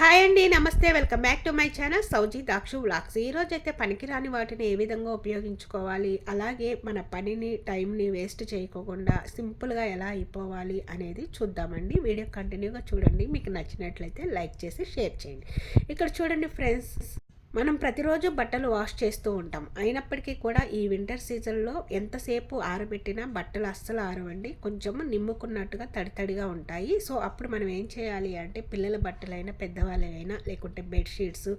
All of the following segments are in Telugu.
హాయ్ అండి నమస్తే. Welcome back to my channel Sowji Dakshu vlogs ఈరోజు అయితే పనికిరాని వాటిని ఏ విధంగా ఉపయోగించుకోవాలి అలాగే మన పనిని టైంని వేస్ట్ చేయకోకుండా సింపుల్గా ఎలా అయిపోవాలి అనేది చూద్దామండి. వీడియో కంటిన్యూగా చూడండి. మీకు నచ్చినట్లయితే లైక్ చేసి షేర్ చేయండి. ఇక్కడ చూడండి ఫ్రెండ్స్ మనం ప్రతిరోజు బట్టలు వాష్ చేస్తూ ఉంటాం. అయినప్పటికీ కూడా ఈ వింటర్ సీజన్లో ఎంతసేపు ఆరబెట్టినా బట్టలు అస్సలు ఆరవండి. కొంచెం నిమ్ముకున్నట్టుగా తడితడిగా ఉంటాయి. సో అప్పుడు మనం ఏం చేయాలి అంటే పిల్లల బట్టలైనా పెద్దవాళ్ళైనా లేకుంటే బెడ్షీట్స్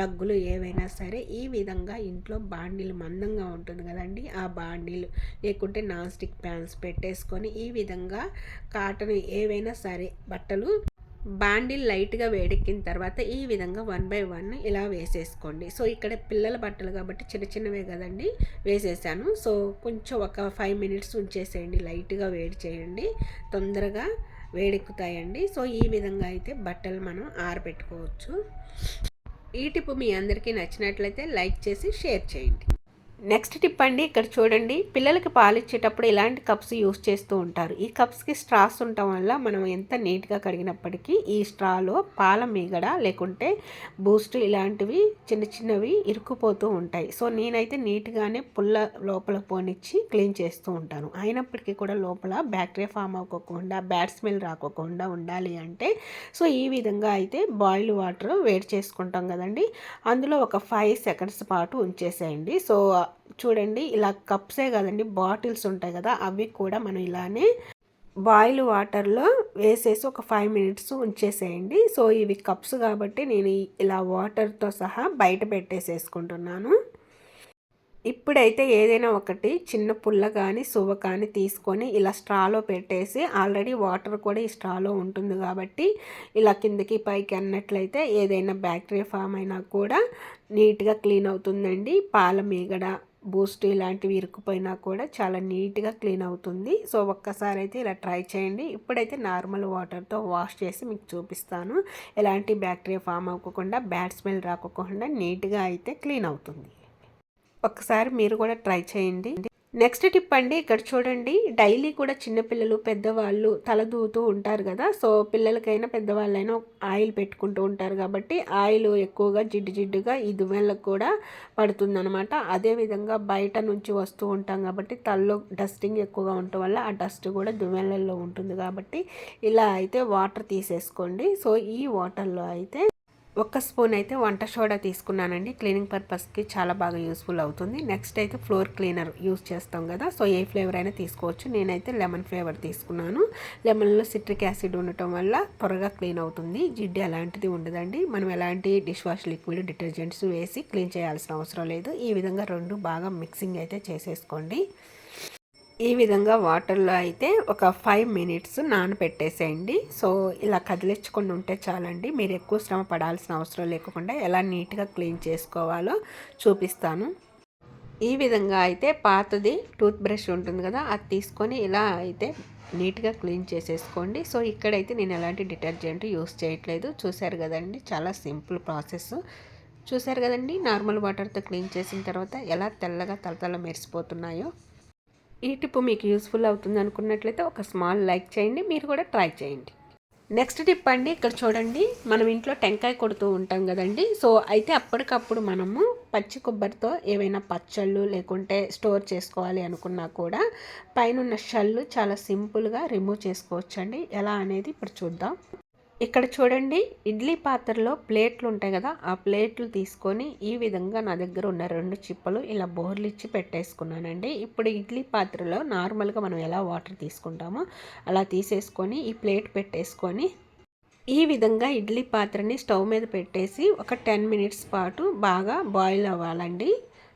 రగ్గులు ఏవైనా సరే ఈ విధంగా ఇంట్లో బాండీలు మందంగా ఉంటుంది కదండి. ఆ బాండీలు లేకుంటే నాన్ స్టిక్ ప్యాన్స్ పెట్టేసుకొని ఈ విధంగా కాటన్ ఏవైనా సరే బట్టలు బాండిల్ లైట్గా వేడెక్కిన తర్వాత ఈ విధంగా వన్ బై వన్ ఇలా వేసేసుకోండి. సో ఇక్కడ పిల్లల బట్టలు కాబట్టి చిన్న చిన్నవే కదండి వేసేసాను. సో కొంచెం ఒక ఫైవ్ మినిట్స్ ఉంచేసేయండి. లైట్గా వేడి చేయండి. తొందరగా వేడెక్కుతాయండి. సో ఈ విధంగా అయితే బట్టలు మనం ఆరబెట్టుకోవచ్చు. ఈ టిప్ మీ అందరికీ నచ్చినట్లయితే లైక్ చేసి షేర్ చేయండి. నెక్స్ట్ టిప్ అండి ఇక్కడ చూడండి పిల్లలకి పాలు ఇచ్చేటప్పుడు ఇలాంటి కప్స్ యూస్ చేస్తూ ఉంటారు? ఈ కప్స్కి స్ట్రాస్ ఉండటం వల్ల మనం ఎంత నీట్గా కడిగినప్పటికీ ఈ స్ట్రాలో పాల మీగడ లేకుంటే బూస్ట్ ఇలాంటివి చిన్న చిన్నవి ఇరుక్కుపోతూ ఉంటాయి. సో నేనైతే నీట్గానే పుల్ల లోపల పోనిచ్చి క్లీన్ చేస్తూ ఉంటాను. అయినప్పటికీ కూడా లోపల బ్యాక్టీరియా ఫామ్ అవ్వకుండా బ్యాడ్ స్మెల్ రాకోకుండా ఉండాలి అంటే సో ఈ విధంగా అయితే బాయిల్ వాటర్ వేడి చేసుకుంటాం కదండి. అందులో ఒక ఫైవ్ సెకండ్స్ పాటు ఉంచేసేయండి. సో చూడండి ఇలా కప్సే కదండి బాటిల్స్ ఉంటాయి కదా అవి కూడా మనం ఇలానే బాయిల్ వాటర్లో వేసేసి ఒక ఫైవ్ మినిట్స్ ఉంచేసేయండి. సో ఇవి కప్స్ కాబట్టి నేను ఇలా వాటర్తో సహా బయట పెట్టేసేసుకుంటున్నాను. ఇప్పుడైతే ఏదైనా ఒకటి చిన్న పుల్ల కానీ సువ్వ కానీ తీసుకొని ఇలా స్ట్రాలో పెట్టేసి ఆల్రెడీ వాటర్ కూడా ఈ స్ట్రాలో ఉంటుంది కాబట్టి ఇలా కిందకి పైకి అన్నట్లయితే ఏదైనా బ్యాక్టీరియా ఫామ్ అయినా కూడా నీట్గా క్లీన్ అవుతుందండి. పాల మీగడ బూస్ట్ ఇలాంటివి ఇరుక్కుపోయినా కూడా చాలా నీట్గా క్లీన్ అవుతుంది. సో ఒక్కసారి అయితే ఇలా ట్రై చేయండి. ఇప్పుడైతే నార్మల్ వాటర్తో వాష్ చేసి మీకు చూపిస్తాను. ఎలాంటి బ్యాక్టీరియా ఫామ్ అవ్వకుండా బ్యాడ్ స్మెల్ రాకోకుండా నీట్గా అయితే క్లీన్ అవుతుంది. ఒక్కసారి మీరు కూడా ట్రై చేయండి. నెక్స్ట్ టిప్ అండి ఇక్కడ చూడండి డైలీ కూడా చిన్నపిల్లలు పెద్దవాళ్ళు తల దూతూ ఉంటారు కదా సో పిల్లలకైనా పెద్దవాళ్ళైనా ఆయిల్ పెట్టుకుంటూ ఉంటారు కాబట్టి ఆయిల్ ఎక్కువగా జిడ్డు జిడ్డుగా ఈ దువ్వెళ్ళకు కూడా పడుతుందనమాట అదేవిధంగా బయట నుంచి వస్తూ ఉంటాం కాబట్టి తలలో డస్టింగ్ ఎక్కువగా ఉండటం వల్ల ఆ డస్ట్ కూడా దువ్వెళ్ళల్లో ఉంటుంది కాబట్టి ఇలా అయితే వాటర్ తీసేసుకోండి. సో ఈ వాటర్లో అయితే ఒక్క స్పూన్ అయితే వంట సోడా తీసుకున్నానండి. క్లీనింగ్ పర్పస్కి చాలా బాగా యూస్ఫుల్ అవుతుంది. నెక్స్ట్ అయితే ఫ్లోర్ క్లీనర్ యూస్ చేస్తాం కదా. సో ఏ ఫ్లేవర్ అయినా తీసుకోవచ్చు. నేనైతే లెమన్ ఫ్లేవర్ తీసుకున్నాను. లెమన్లో సిట్రిక్ యాసిడ్ ఉండటం వల్ల త్వరగా క్లీన్ అవుతుంది. జిడ్డు అలాంటిది ఉండదండి. మనం ఎలాంటి డిష్ వాష్ లిక్విడ్ డిటర్జెంట్స్ వేసి క్లీన్ చేయాల్సిన అవసరం లేదు. ఈ విధంగా రెండు బాగా మిక్సింగ్ అయితే చేసేసుకోండి. ఈ విధంగా వాటర్లో అయితే ఒక ఫైవ్ మినిట్స్ నానబెట్టేసేయండి. సో ఇలా కదిలించకుండా ఉంటే చాలండి. మీరు ఎక్కువ శ్రమ పడాల్సిన అవసరం లేకుండా ఎలా నీట్గా క్లీన్ చేసుకోవాలో చూపిస్తాను. ఈ విధంగా అయితే పాతది టూత్ బ్రష్ ఉంటుంది కదా అది తీసుకొని ఇలా అయితే నీట్గా క్లీన్ చేసేసుకోండి. సో ఇక్కడైతే నేను ఎలాంటి డిటర్జెంట్ యూస్ చేయట్లేదు. చూశారు కదండి చాలా సింపుల్ ప్రాసెస్. చూశారు కదండి నార్మల్ వాటర్తో క్లీన్ చేసిన తర్వాత ఎలా తెల్లగా తలతల మెరిసిపోతున్నాయో. ఈ టిప్ మీకు యూస్ఫుల్ అవుతుంది అనుకున్నట్లయితే ఒక స్మాల్ లైక్ చేయండి మీరు కూడా ట్రై చేయండి. నెక్స్ట్ టిప్ అండి ఇక్కడ చూడండి మనం ఇంట్లో టెంకాయ కొడుతూ ఉంటాం కదండి. సో అయితే అప్పటికప్పుడు మనము పచ్చి కొబ్బరితో ఏవైనా పచ్చళ్ళు లేకుంటే స్టోర్ చేసుకోవాలి అనుకున్నా కూడా పైన ఉన్న షల్లు చాలా సింపుల్గా రిమూవ్ చేసుకోవచ్చండి. ఎలా అనేది ఇప్పుడు చూద్దాం. ఇక్కడ చూడండి ఇడ్లీ పాత్రలో ప్లేట్లు ఉంటాయి కదా ఆ ప్లేట్లు తీసుకొని ఈ విధంగా నా దగ్గర ఉన్న రెండు చిప్పలు ఇలా బోర్లు ఇచ్చి పెట్టేసుకున్నానండి. ఇప్పుడు ఇడ్లీ పాత్రలో నార్మల్గా మనం ఎలా వాటర్ తీసుకుంటామో అలా తీసేసుకొని ఈ ప్లేట్ పెట్టేసుకొని ఈ విధంగా ఇడ్లీ పాత్రని స్టవ్ మీద పెట్టేసి ఒక టెన్ మినిట్స్ పాటు బాగా బాయిల్ అవ్వాలండి.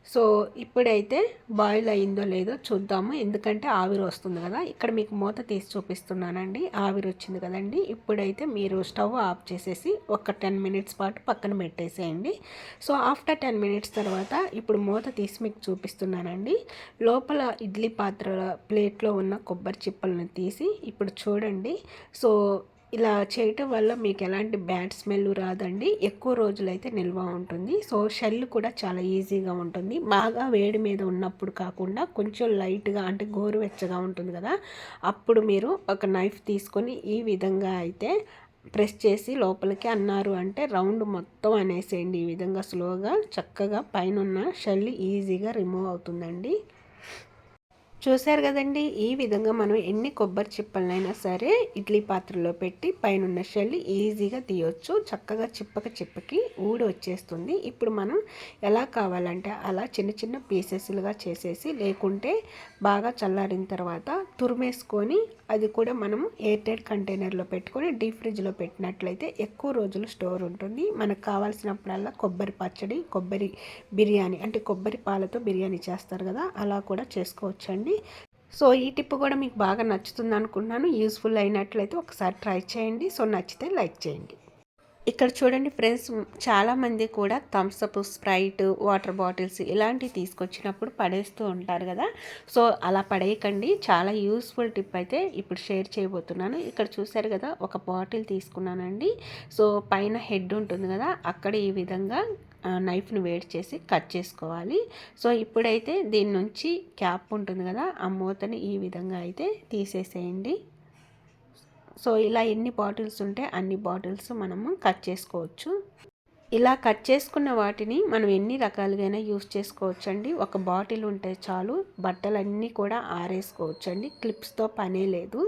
సో ఇప్పుడైతే బాయిల్ అయిందో లేదో చూద్దాము. ఎందుకంటే ఆవిరి వస్తుంది కదా. ఇక్కడ మీకు మూత తీసి చూపిస్తున్నానండి. ఆవిరి వచ్చింది కదండి. ఇప్పుడైతే మీరు స్టవ్ ఆఫ్ చేసేసి ఒక టెన్ మినిట్స్ పాటు పక్కన పెట్టేసేయండి. సో ఆఫ్టర్ టెన్ మినిట్స్ తర్వాత ఇప్పుడు మూత తీసి మీకు చూపిస్తున్నానండి. లోపల ఇడ్లీ పాత్ర ప్లేట్లో ఉన్న కొబ్బరి చిప్పలను తీసి ఇప్పుడు చూడండి. సో ఇలా చేయటం వల్ల మీకు ఎలాంటి బ్యాడ్ స్మెల్ రాదండి. ఎక్కువ రోజులైతే నిల్వ ఉంటుంది. సో షెల్ కూడా చాలా ఈజీగా ఉంటుంది. బాగా వేడి మీద ఉన్నప్పుడు కాకుండా కొంచెం లైట్గా అంటే గోరువెచ్చగా ఉంటుంది కదా అప్పుడు మీరు ఒక నైఫ్ తీసుకొని ఈ విధంగా అయితే ప్రెస్ చేసి లోపలికి అన్నారు అంటే రౌండ్ మొత్తం అనేసేయండి. ఈ విధంగా స్లోగా చక్కగా పైన ఉన్న షెల్ ఈజీగా రిమూవ్ అవుతుందండి. చూశారు కదండి ఈ విధంగా మనం ఎన్ని కొబ్బరి చిప్పలనైనా సరే ఇడ్లీ పాత్రలో పెట్టి పైన షెల్ ఈజీగా తీయొచ్చు. చక్కగా చిప్పక చిప్పకి ఊడి వచ్చేస్తుంది. ఇప్పుడు మనం ఎలా కావాలంటే అలా చిన్న చిన్న పీసెస్లుగా చేసేసి లేకుంటే బాగా చల్లారిన తర్వాత తురిమేసుకొని అది కూడా మనం ఎయిర్టైట్ కంటైనర్లో పెట్టుకొని డీప్ ఫ్రిడ్జ్లో పెట్టినట్లయితే ఎక్కువ రోజులు స్టోర్ ఉంటుంది. మనకు కావాల్సినప్పుడల్లా కొబ్బరి పచ్చడి కొబ్బరి బిర్యానీ అంటే కొబ్బరి పాలతో బిర్యానీ చేస్తారు కదా అలా కూడా చేసుకోవచ్చండి. సో ఈ టిప్ కూడా మీకు బాగా నచ్చుతుంది అనుకుంటున్నాను. యూస్ఫుల్ అయినట్లయితే ఒకసారి ట్రై చేయండి. సో నచ్చితే లైక్ చేయండి. ఇక్కడ చూడండి ఫ్రెండ్స్ చాలామంది కూడా థమ్స్అప్ స్ప్రైట్ వాటర్ బాటిల్స్ ఇలాంటివి తీసుకొచ్చినప్పుడు పడేస్తూ ఉంటారు కదా. సో అలా పడేయకండి. చాలా యూస్ఫుల్ టిప్ అయితే ఇప్పుడు షేర్ చేయబోతున్నాను. ఇక్కడ చూశారు కదా ఒక బాటిల్ తీసుకున్నానండి. సో పైన హెడ్ ఉంటుంది కదా అక్కడ ఈ విధంగా నైఫ్ను వేడి చేసి కట్ చేసుకోవాలి. సో ఇప్పుడైతే దీని నుంచి క్యాప్ ఉంటుంది కదా ఆ మూతని ఈ విధంగా అయితే తీసేసేయండి. సో ఇలా ఎన్ని బాటిల్స్ ఉంటే అన్ని బాటిల్స్ మనము కట్ చేసుకోవచ్చు. ఇలా కట్ చేసుకున్న వాటిని మనం ఎన్ని రకాలుగా యూస్ చేసుకోవచ్చండి. ఒక బాటిల్ ఉంటే చాలు బట్టలన్నీ కూడా ఆరేసుకోవచ్చండి. క్లిప్స్తో పనే లేదు.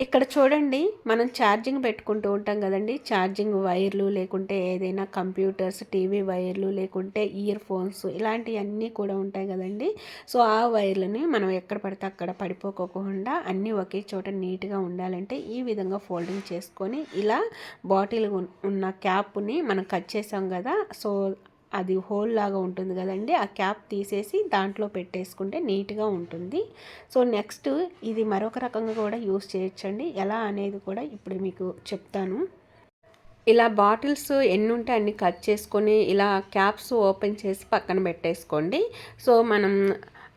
ఇక్కడ చూడండి మనం ఛార్జింగ్ పెట్టుకుంటూ ఉంటాం కదండి. ఛార్జింగ్ వైర్లు లేకుంటే ఏదైనా కంప్యూటర్స్ టీవీ వైర్లు లేకుంటే ఇయర్ ఫోన్స్ ఇలాంటివన్నీ కూడా ఉంటాయి కదండి. సో ఆ వైర్లని మనం ఎక్కడ పడితే అక్కడ పడిపోకోకుండా అన్నీ ఒకే చోట నీట్గా ఉండాలంటే ఈ విధంగా ఫోల్డింగ్ చేసుకొని ఇలా బాటిల్ ఉన్న క్యాప్ని మనం కట్ చేసాం కదా. సో అది హోల్ లాగా ఉంటుంది కదండి. ఆ క్యాప్ తీసేసి దాంట్లో పెట్టేసుకుంటే నీట్గా ఉంటుంది. సో నెక్స్ట్ ఇది మరొక రకంగా కూడా యూస్ చేయొచ్చండి. ఎలా అనేది కూడా ఇప్పుడు మీకు చెప్తాను. ఇలా బాటిల్స్ ఎన్ని ఉంటే అన్ని కట్ చేసుకొని ఇలా క్యాప్స్ ఓపెన్ చేసి పక్కన పెట్టేసుకోండి. సో మనం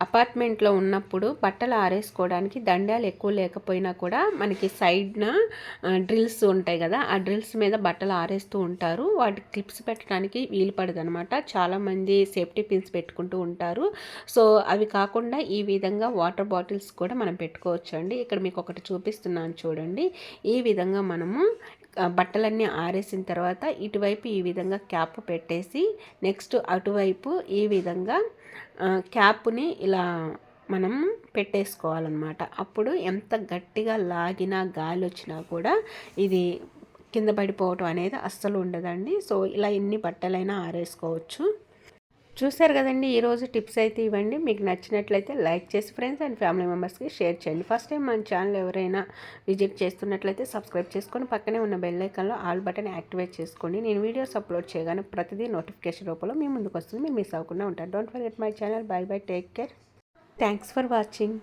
అపార్ట్మెంట్లో ఉన్నప్పుడు బట్టలు ఆరేసుకోవడానికి దండాలు ఎక్కువ లేకపోయినా కూడా మనకి సైడ్న డ్రిల్స్ ఉంటాయి కదా ఆ డ్రిల్స్ మీద బట్టలు ఆరేస్తూ ఉంటారు. వాటి క్లిప్స్ పెట్టడానికి వీలు పడదనమాట చాలామంది సేఫ్టీ పిన్స్ పెట్టుకుంటూ ఉంటారు. సో అవి కాకుండా ఈ విధంగా వాటర్ బాటిల్స్ కూడా మనం పెట్టుకోవచ్చు అండి ఇక్కడ మీకు ఒకటి చూపిస్తున్నాను చూడండి. ఈ విధంగా మనము బట్టలన్నీ ఆరేసిన తర్వాత ఇటువైపు ఈ విధంగా క్యాప్ పెట్టేసి నెక్స్ట్ అటువైపు ఈ విధంగా క్యాప్ని ఇలా మనం పెట్టేసుకోవాలన్నమాట. అప్పుడు ఎంత గట్టిగా లాగినా గాలి వచ్చినా కూడా ఇది కింద పడిపోవటం అనేది అస్సలు ఉండదండి. సో ఇలా ఎన్ని బట్టలైనా ఆరేసుకోవచ్చు. చూశారు కదండి ఈరోజు టిప్స్ అయితే ఇవ్వండి. మీకు నచ్చినట్లయితే లైక్ చేసి ఫ్రెండ్స్ అండ్ ఫ్యామిలీ మెంబర్స్కి షేర్ చేయండి. ఫస్ట్ టైం మన ఛానల్ ఎవరైనా విజిట్ చేస్తున్నట్లయితే సబ్స్క్రైబ్ చేసుకొని పక్కనే ఉన్న బెల్ ఐకాన్లో ఆల్ బటన్ యాక్టివేట్ చేసుకోండి. నేను వీడియోస్ అప్లోడ్ చేయగానే ప్రతిదీ నోటిఫికేషన్ రూపంలో మీ ముందుకు వస్తుంది. మీరు మిస్ అవ్వకుండా ఉంటారు. Don't forget my channel bye bye take care thanks for watching